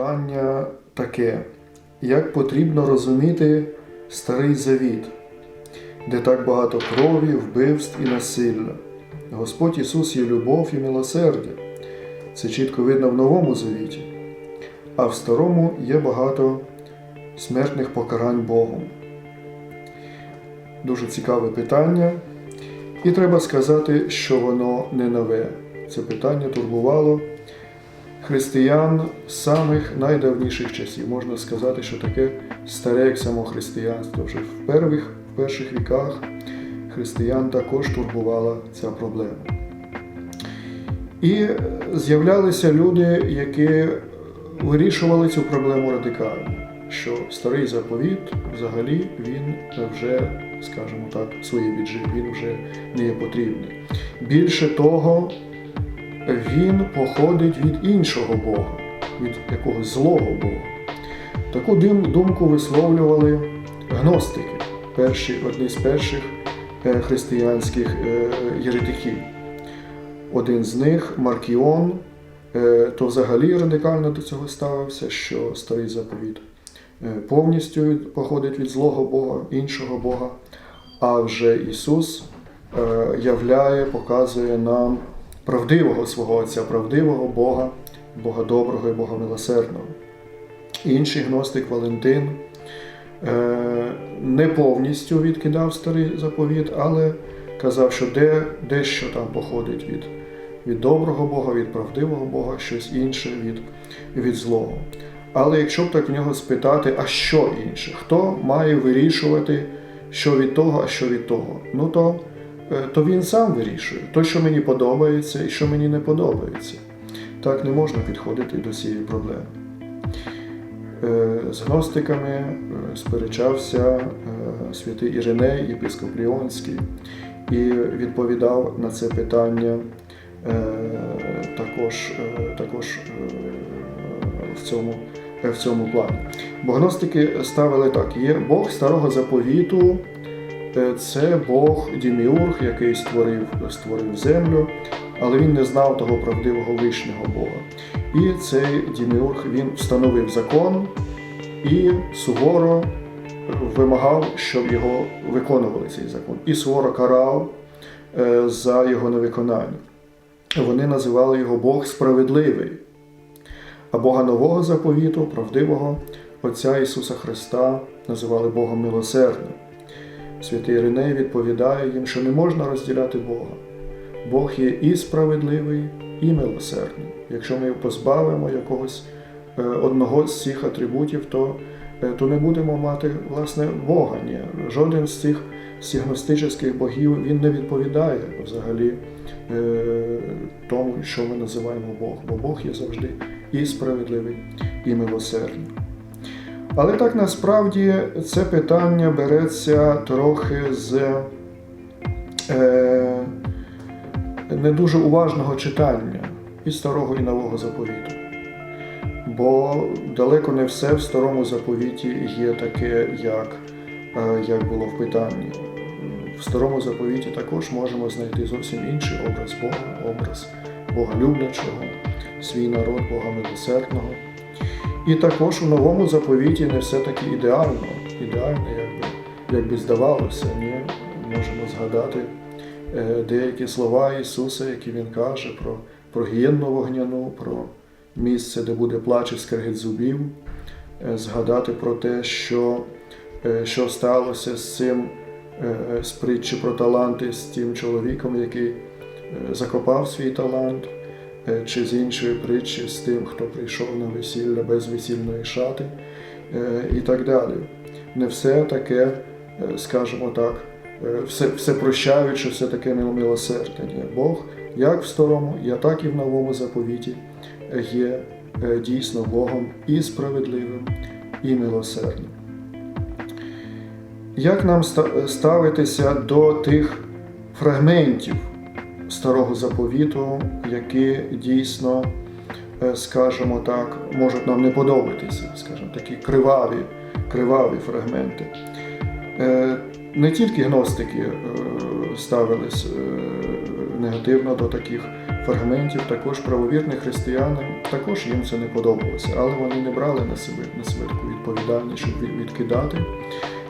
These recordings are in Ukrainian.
питання таке: як потрібно розуміти старий завіт, де так багато крові, вбивств і насилля? Господь Ісус є любов і милосердя. Це чітко видно в Новому Завіті, а в Старому є багато смертних покарань Богом. Дуже цікаве питання, і треба сказати, що воно не нове. Це питання турбувало християн самих найдавніших часів. Можна сказати, що таке старе як само християнство. Вже в перших, в перших віках християн також турбувала ця проблема. І з'являлися люди, які вирішували цю проблему радикально, що старий заповіт взагалі він вже, скажімо так, своє віджив, він вже не є потрібний. Більше того, він походить від іншого Бога, від якогось злого Бога. Таку думку висловлювали гностики, перші, одні з перших е, християнських е, єретиків. Один з них, Маркіон, е, то взагалі радикально до цього ставився, що старий заповіт повністю походить від злого Бога, іншого Бога, а вже Ісус являє, показує нам правдивого свого Отця, правдивого Бога, Бога доброго і Бога милосердного. Інший гностик Валентин е, не повністю відкидав старий заповіт, але казав, що де, дещо там походить від, від доброго Бога, від правдивого Бога, щось інше від, від злого. Але якщо б так в нього спитати, а що інше? Хто має вирішувати, що від того, а що від того? Ну то, то він сам вирішує, то, що мені подобається і що мені не подобається. Так не можна підходити до цієї проблеми. Е, З гностиками е, сперечався е, святий Іриней, єпископ Ліонський, і відповідав на це питання е, також, е, також е, в цьому, е, в цьому плані. Бо гностики ставили так: є Бог старого заповіту, е, це Бог Діміург, який створив, створив землю, але він не знав того правдивого вишнього Бога. І цей Діміург він встановив закон і суворо вимагав, щоб його виконували цей закон, і суворо карав е, за його невиконання. Вони називали його Бог справедливий, а Бога нового заповіту, правдивого Отця Ісуса Христа називали Богом милосердним. Святий Іриней відповідає їм, що не можна розділяти Бога. Бог є і справедливий, і милосердний. Якщо ми позбавимо якогось е, одного з цих атрибутів, то, е, то не будемо мати власне Бога. Ні. Жоден з цих, з цих гностичних богів він не відповідає взагалі е, тому, що ми називаємо Бог. Бо Бог є завжди і справедливий, і милосердний. Але так насправді це питання береться трохи з е, не дуже уважного читання і старого, і нового заповіту. Бо далеко не все в старому заповіті є таке, як, е, як було в питанні. В старому заповіті також можемо знайти зовсім інший образ Бога, образ Бога люблячого, свій народ, Бога милосердного. І також у новому заповіті не все таки ідеально, ідеально, якби, якби здавалося, ні, можемо згадати е, деякі слова Ісуса, які Він каже про, про гієнну вогняну, про місце, де буде плач і скрегіт зубів, е, згадати про те, що, е, що сталося з цим з притчі про таланти, з тим чоловіком, який закопав свій талант, чи з іншої притчі з тим, хто прийшов на весілля без весільної шати, е, і так далі. Не все таке, е, скажімо так, е, все, все прощаюче, все таке милосердя. Ні. Бог, як в старому, я так і в новому заповіті, е, є е, дійсно Богом і справедливим, і милосердним. Як нам ставитися до тих фрагментів старого заповіту, які дійсно, е, скажімо так, можуть нам не подобатися, скажімо, такі криваві, криваві фрагменти. Е, Не тільки гностики е, ставились негативно до таких фрагментів. Також правовірні християни також їм це не подобалося, але вони не брали на себе на себе таку відповідальність, щоб відкидати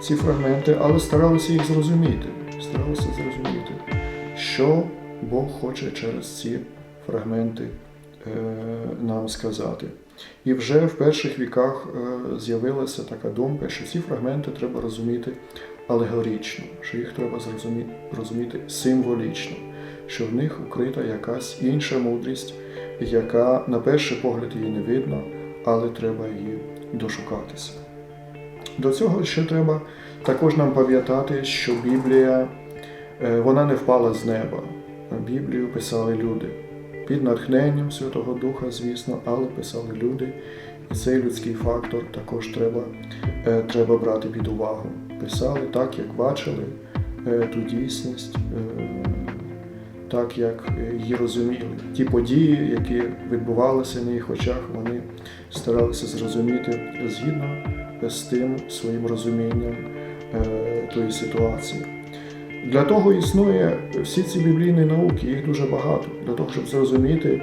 ці фрагменти, але старалися їх зрозуміти. Старалися зрозуміти, що Бог хоче через ці фрагменти е, нам сказати. І вже в перших віках е, з'явилася така думка, що ці фрагменти треба розуміти алегорично, що їх треба розуміти символічно, що в них укрита якась інша мудрість, яка на перший погляд її не видно, але треба її дошукатися. До цього ще треба також нам пам'ятати, що Біблія е, вона не впала з неба. Біблію писали люди під натхненням Святого Духа, звісно, але писали люди, і цей людський фактор також треба, е, треба брати під увагу. Писали так, як бачили е, ту дійсність, е, так як її розуміли. Ті події, які відбувалися на їх очах, вони старалися зрозуміти згідно з тим своїм розумінням е, тої ситуації. Для того існує всі ці біблійні науки, їх дуже багато, для того, щоб зрозуміти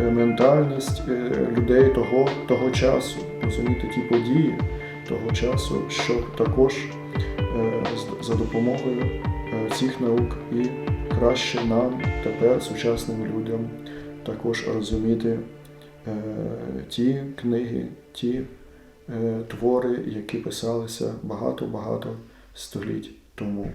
е, ментальність е, людей того, того часу, розуміти ті події того часу, щоб також е, за допомогою цих наук і краще нам тепер, сучасним людям, також розуміти ті книги, ті твори, які писалися багато-багато століть тому.